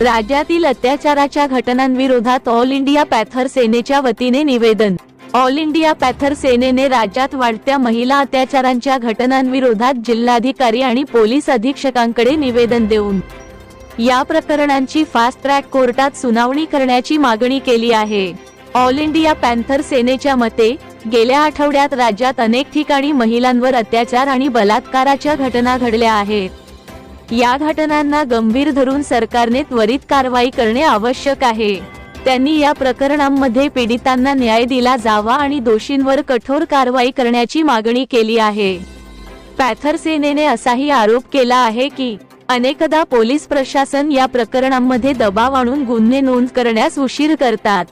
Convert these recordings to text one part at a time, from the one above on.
राज्यातील अत्याचाराच्या घटनांविरोधात all India Panther सेनेच्या वतीने निवेदन. ऑल इंडिया पॅथर सेनेने राज्यात वाढत्या महिला अत्याचारांच्या घटनांविरोधात जिल्हाधिकारी आणि पोलीस अधीक्षकांकडे निवेदन देऊन या प्रकरणांची फास्ट ट्रॅक कोर्टात सुनावणी करण्याची मागणी केली आहे. ऑल इंडिया पॅन्थर सेनेच्या मते गेल्या आठवड्यात राज्यात अनेक ठिकाणी महिलांवर अत्याचार आणि बलात्काराच्या घटना घडल्या आहेत. या घटनांना गंभीर धरून सरकारने त्वरित कारवाई करणे आवश्यक आहे. त्यांनी या प्रकरणांमध्ये पीडितांना न्याय दिला जावा आणि दोषींवर कठोर कारवाई करण्याची मागणी केली आहे. पॅथर सेनेने असाही आरोप केला आहे की अनेकदा पोलीस प्रशासन या प्रकरणांमध्ये दबाव आणून गुन्हे नोंद करण्यास उशीर करतात.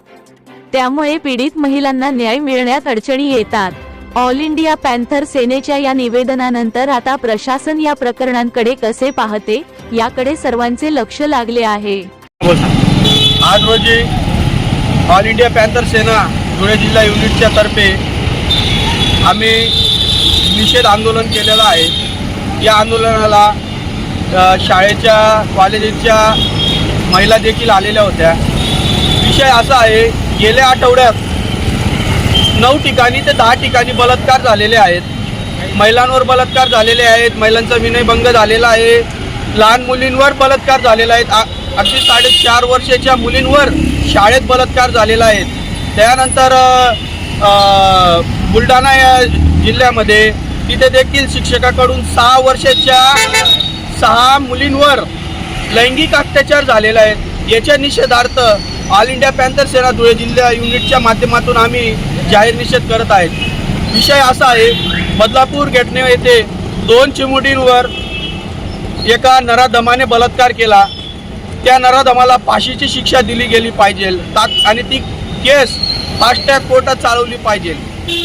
त्यामुळे पीडित महिलांना न्याय मिळण्यात अडचणी येतात. ऑल इंडिया पॅन्थर सेनेच्या या निवेदनानंतर आता प्रशासन या प्रकरणांकडे कसे पाहते याकडे सर्वांचे लक्ष लागले आहे. आज रोजी All India Panther Sena Dhule जिल्हा युनिटच्या तर्फे आम्ही निषेध आंदोलन केलेलं आहे. या आंदोलनाला शाळेच्या कॉलेजेसच्या महिला देखील आलेल्या होत्या. विषय असा आहे गेल्या आठवड्यात नऊ ठिकाणी ते दहा ठिकाणी बलात्कार झालेले आहेत. महिलांवर बलात्कार झालेले आहेत. महिलांचा विनयभंग झालेला आहे. लहान मुलींवर बलात्कार झालेला आहे. अगदी साडेचार वर्षाच्या मुलींवर शाळेत बलात्कार झालेला आहे. त्यानंतर बुलढाणा या जिल्ह्यामध्ये तिथे देखील शिक्षकाकडून सहा वर्षाच्या सहा मुलींवर लैंगिक अत्याचार झालेला आहे. याच्या निषेधार्थ All India Panther Sena Dhule जिल्हा युनिटच्या माध्यमातून आम्ही जाहीर निषेध करत आहेत. विषय असा आहे बदलापूर गेटने येथे दोन चिमुडींवर एका नराधमाने बलात्कार केला. त्या नराधमाला फाशीची शिक्षा दिली गेली पाहिजे. ताक आणि ती केस फास्ट ट्रॅक कोर्टात चालवली पाहिजे.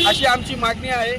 अशी आमची मागणी आहे.